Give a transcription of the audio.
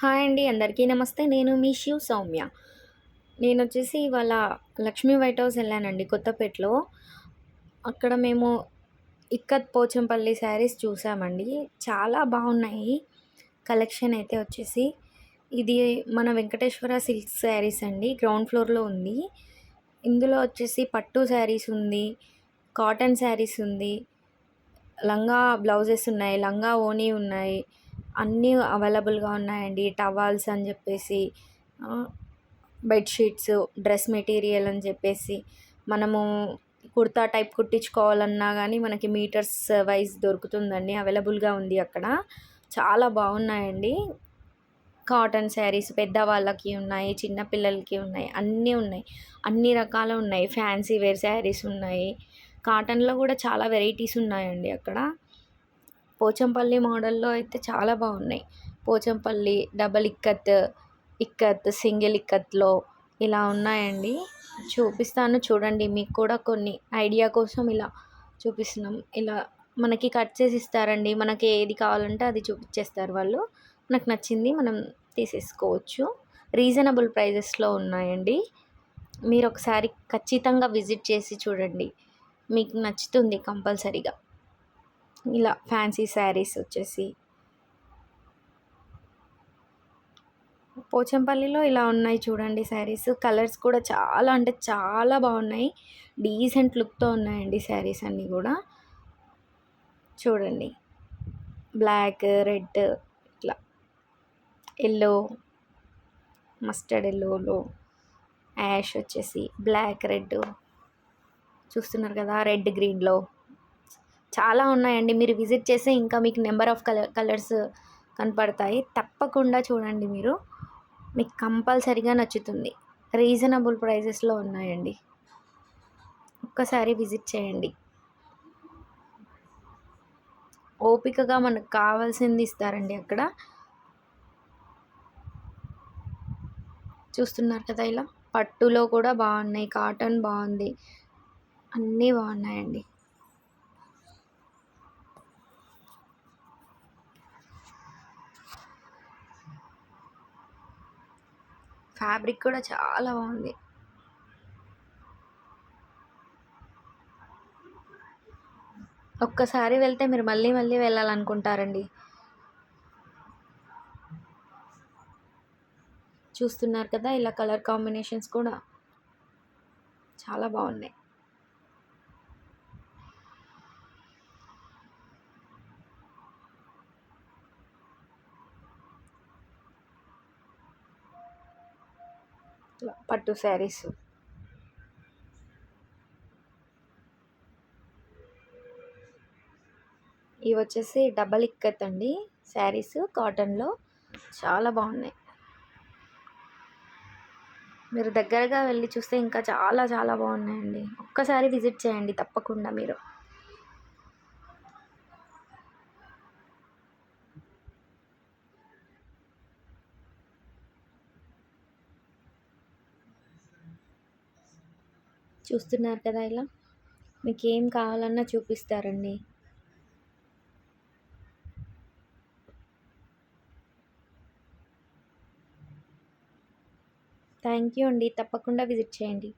Hi అండి అందరికీ నమస్తే. నేను మీ శివ్ సౌమ్య. నేను వచ్చేసి ఇవాళ లక్ష్మీ వైట్ హౌస్ వెళ్ళానండి కొత్తపేటలో. అక్కడ మేము ఇక్కత్ పోచంపల్లి శారీస్ చూసామండి. చాలా బాగున్నాయి. కలెక్షన్ అయితే వచ్చేసి. ఇది మన వెంకటేశ్వర సిల్క్ శారీస్ అండి. గ్రౌండ్ ఫ్లోర్లో ఉంది. ఇందులో వచ్చేసి పట్టు శారీస్ ఉంది. కాటన్ శారీస్ ఉంది. లంగా బ్లౌజెస్ ఉన్నాయి. లంగా ఓనీ ఉన్నాయి. అన్నీ అవైలబుల్గా ఉన్నాయండి. టవల్స్ అని చెప్పేసి బెడ్షీట్స్ డ్రెస్ మెటీరియల్ అని చెప్పేసి మనము కుర్తా టైప్ కుట్టించుకోవాలన్నా కానీ మనకి మీటర్స్ వైజ్ దొరుకుతుందండి. అవైలబుల్గా ఉంది అక్కడ. చాలా బాగున్నాయండి. కాటన్ శారీస్ పెద్దవాళ్ళకి ఉన్నాయి చిన్నపిల్లలకి ఉన్నాయి అన్నీ ఉన్నాయి. అన్ని రకాలు ఉన్నాయి. ఫ్యాన్సీ వేర్ శారీస్ ఉన్నాయి. కాటన్లో కూడా చాలా వెరైటీస్ ఉన్నాయండి అక్కడ. పోచంపల్లి మోడల్లో అయితే చాలా బాగున్నాయి. పోచంపల్లి డబల్ ఇక్కత్ ఇక్కత్ సింగిల్ ఇక్కత్లో ఇలా ఉన్నాయండి. చూపిస్తాను చూడండి మీకు కూడా కొన్ని ఐడియా కోసం ఇలా చూపిస్తున్నాం. ఇలా మనకి కట్ చేసి ఇస్తారండి. మనకి ఏది కావాలంటే అది చూపించేస్తారు వాళ్ళు. నాకు నచ్చింది మనం తీసేసుకోవచ్చు. రీజనబుల్ ప్రైజెస్లో ఉన్నాయండి. మీరు ఒకసారి ఖచ్చితంగా విజిట్ చేసి చూడండి. మీకు నచ్చుతుంది కంపల్సరీగా. ఇలా ఫ్యాన్సీ శారీస్ వచ్చేసి. పోచంపల్లిలో ఇలా ఉన్నాయి చూడండి శారీస్ కలర్స్ కూడా చాలా అంటే చాలా బాగున్నాయి. డీసెంట్ లుక్తో ఉన్నాయండి శారీస్ అన్నీ కూడా. చూడండి. బ్లాక్ రెడ్ ఇట్లా. ఎల్లో మస్టర్డ్ ఎల్లోలో యాష్ వచ్చేసి. బ్లాక్ రెడ్ చూస్తున్నారు కదా రెడ్ గ్రీన్లో చాలా ఉన్నాయండి. మీరు విజిట్ చేస్తే ఇంకా మీకు నెంబర్ ఆఫ్ కలర్ కలర్స్ కనపడతాయి. తప్పకుండా చూడండి మీరు. మీకు కంపల్సరిగా నచ్చుతుంది. రీజనబుల్ ప్రైజెస్లో ఉన్నాయండి. ఒక్కసారి విజిట్ చేయండి. ఓపికగా మనకు కావాల్సింది ఇస్తారండి అక్కడ. చూస్తున్నారు కదా ఇలా? పట్టులో కూడా బాగున్నాయి. కాటన్ బాగుంది. అన్నీ బాగున్నాయండి. ఫ్యాబ్రిక్ కూడా చాలా బాగుంది. ఒక్కసారి వెళ్తే మీరు మళ్ళీ మళ్ళీ వెళ్ళాలనుకుంటారండి. చూస్తున్నారు కదా ఇలా కలర్ కాంబినేషన్స్ కూడా చాలా బాగున్నాయి. పట్టు శారీస్. ఇవి వచ్చేసి డబల్ ఇక్కత్ అండి. శారీస్ కాటన్లో చాలా బాగున్నాయి. మీరు దగ్గరగా వెళ్ళి చూస్తే ఇంకా చాలా చాలా బాగున్నాయండి. ఒక్కసారి విజిట్ చేయండి తప్పకుండా మీరు. చూస్తున్నారు కదా ఇలా. మీకు ఏం కావాలన్నా చూపిస్తారండి. థ్యాంక్ యూ అండి. తప్పకుండా విజిట్ చేయండి.